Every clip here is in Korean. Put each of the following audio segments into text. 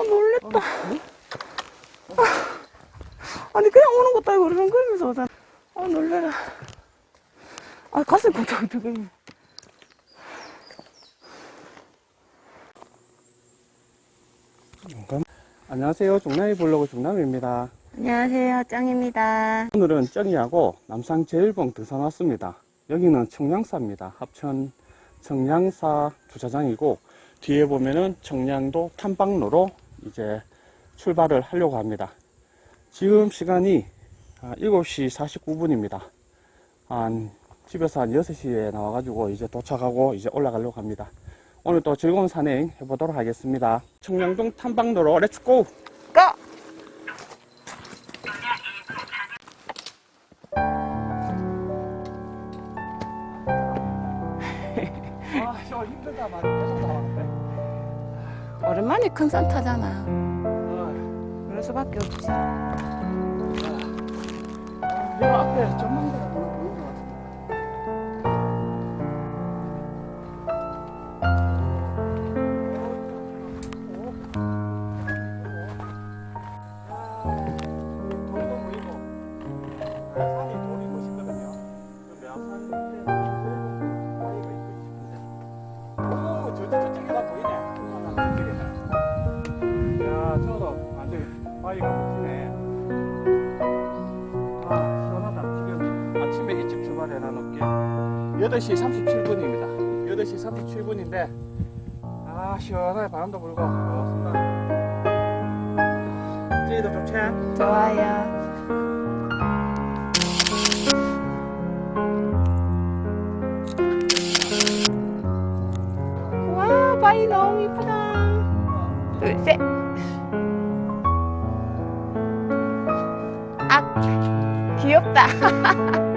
어, 놀랬다. 아니, 그냥 오는 것도 아니고 흐름거리면서 오잖아. 어, 놀래라. 아, 가슴 쿵짝쿵짝. 안녕하세요. 중남이 블로그 중남입니다. 안녕하세요, 짱입니다. 오늘은 쩡이하고 남산 제일봉 등산 왔습니다. 여기는 청량사입니다. 합천 청량사 주차장이고 뒤에 보면은 청량도 탐방로로 이제 출발을 하려고 합니다. 지금 시간이 7시 49분입니다. 한 집에서 한 6시에 나와가지고 이제 도착하고 이제 올라가려고 합니다. 오늘 또 즐거운 산행 해보도록 하겠습니다. 청량동 탐방로로 렛츠고! 고! 큰 산 타잖아. 그럴 수밖에 없지. 여 앞에 전망대 8시 37분입니다. 8시 37분인데, 아, 시원하게 바람도 불고, 좋습니다. 찌도 좋지? 좋아요. 와, 바위 너무 이쁘다. 둘, 셋. 아, 귀엽다.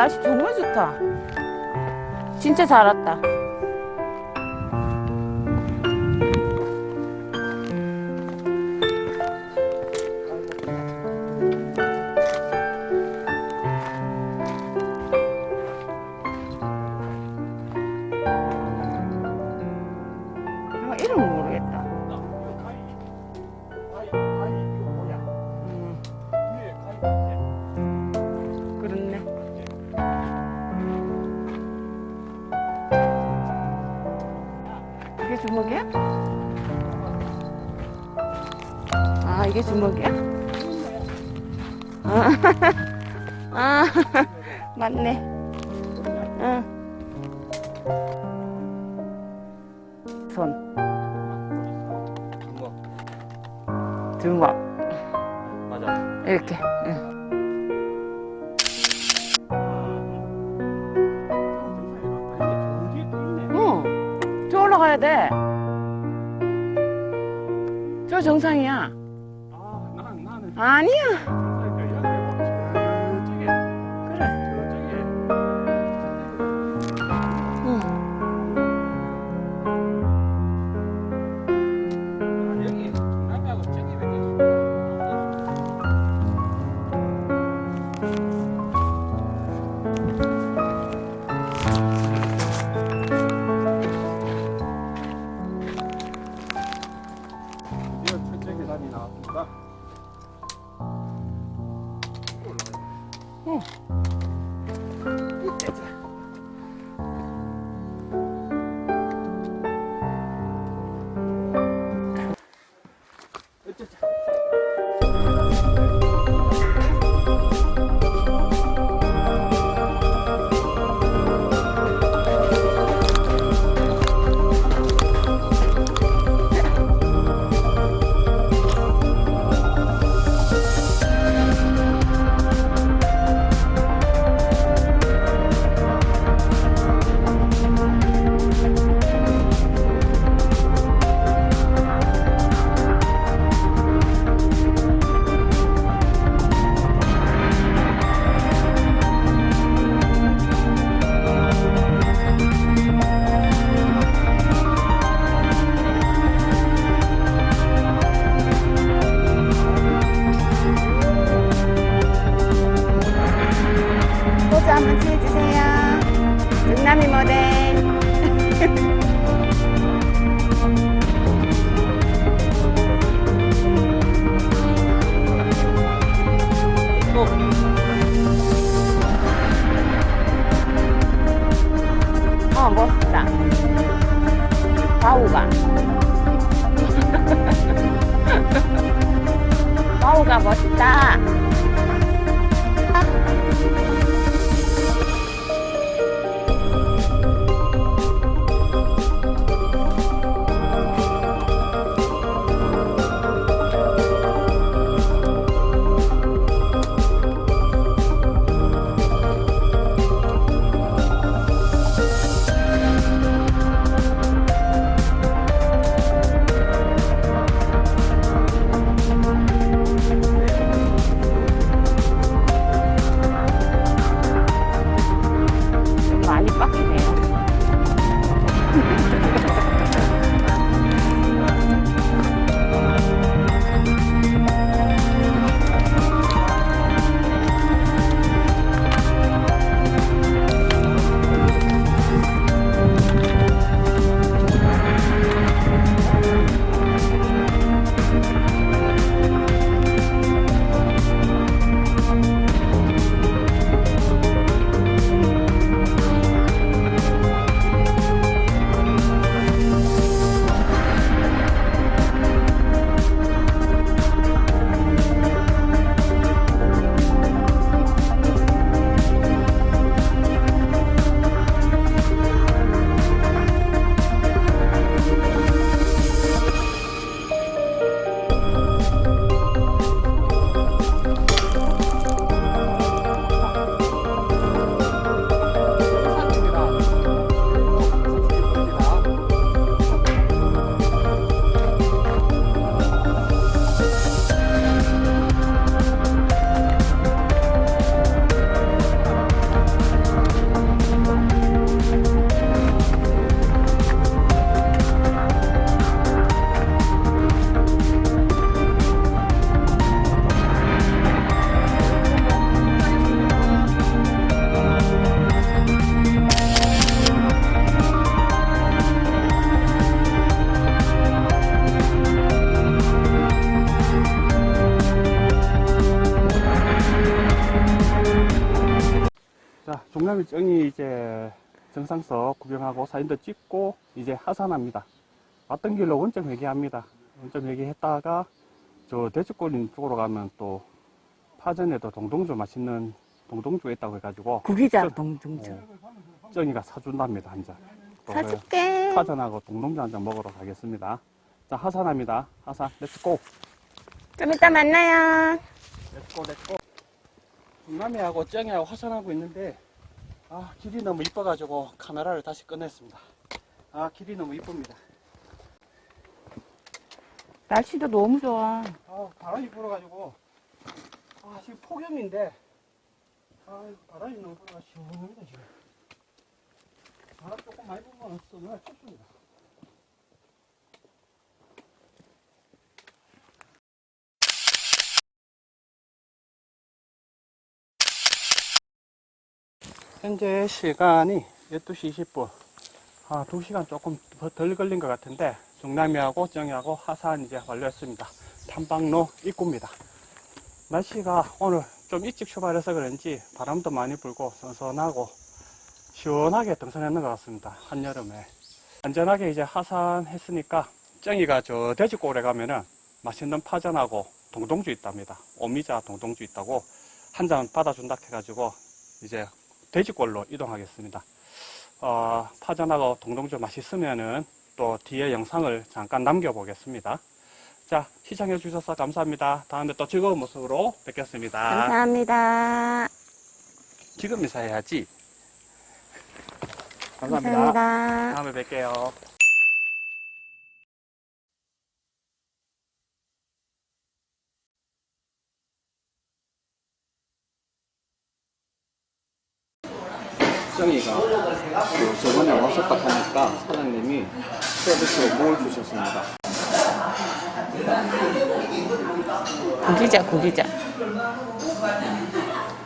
날씨 정말 좋다. 진짜 잘 왔다. 아, 이게 주먹이야? 아, 아 맞네. 응. 손, 주먹. 맞아. 이렇게. 응. 응. 저 올라가야 돼. 저 정상이야. 아, 아니야. 계단이 나왔습니다. 박 자, 종남일정이 이제 정상석 구경하고 사진도 찍고 이제 하산합니다. 왔던 길로 원점 회귀합니다. 원점 회귀했다가 저 대추골인 쪽으로 가면 또 파전에도 동동주 맛있는 동동주가 있다고 해가지고 구기자 동동주. 어, 정이가 사준답니다 한 잔. 또 사줄게. 파전하고 동동주 한 잔 먹으러 가겠습니다. 자 하산합니다. 하산 렛츠고. 좀 이따 만나요. 렛츠고 렛츠고. 중남이하고 쩡이하고 하산하고 있는데 아 길이 너무 이뻐가지고 카메라를 다시 꺼냈습니다. 아 길이 너무 이쁩니다. 날씨도 너무 좋아. 아 바람이 불어가지고 아 지금 폭염인데 아 바람이 너무 불어가 시원합니다 지금. 바람 조금 많이 불면 정말 춥습니다. 현재 시간이 12시 20분. 아, 2시간 조금 더덜 걸린 것 같은데, 중남이하고 정이하고 하산 이제 완료했습니다. 탐방로 입구입니다. 날씨가 오늘 좀 일찍 출발해서 그런지 바람도 많이 불고 선선하고 시원하게 등산했는 것 같습니다. 한여름에. 안전하게 이제 하산했으니까 정이가 저 돼지골에 가면은 맛있는 파전하고 동동주 있답니다. 오미자 동동주 있다고 한 잔 받아준다 해가지고 이제 돼지골로 이동하겠습니다. 어, 파전하고 동동주 맛있으면은 또 뒤에 영상을 잠깐 남겨보겠습니다. 자, 시청해 주셔서 감사합니다. 다음에 또 즐거운 모습으로 뵙겠습니다. 감사합니다. 지금 인사해야지. 감사합니다. 감사합니다. 다음에 뵐게요. 정이가 그 저번에 왔었다 하니까 사장님이 서비스로 뭘 주셨습니다. 구기자 구기자.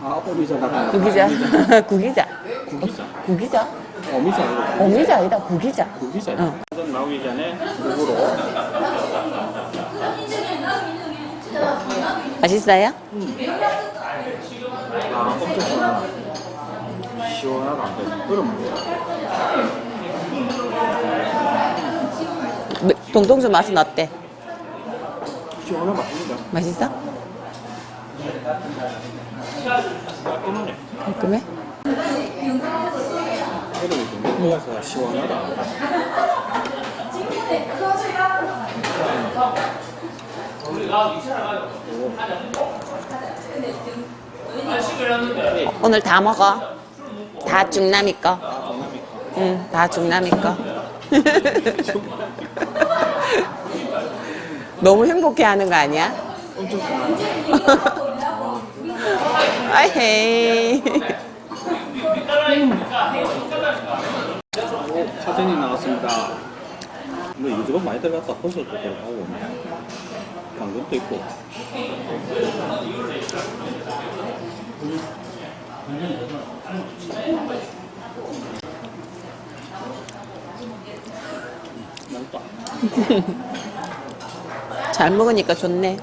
아, 오미자다. 구기자. 구기자. 구기자. 구기자. 어미자 아니고 어미자 아니다. 구기자. 구기자. 응. 전 나오기 전에 물으로 맛있어요? 아 엄청 시원하다. 시원하다. 안 돼. 그럼 동동주 맛은 어때? 시원한 맛입니다. 맛있어? 깔끔하네. 깔끔해? 좀 먹어서 시원하다. 오늘 다 먹어. 다 중남이 거. 응, 다 중남이 거. 너무 행복해 하는 거 아니야? 오, 사진이 나왔습니다. 뭐 이것저것 많이 들어갔다. 버섯도 들어가고, 당근도 있고. 잘 먹으니까 좋네.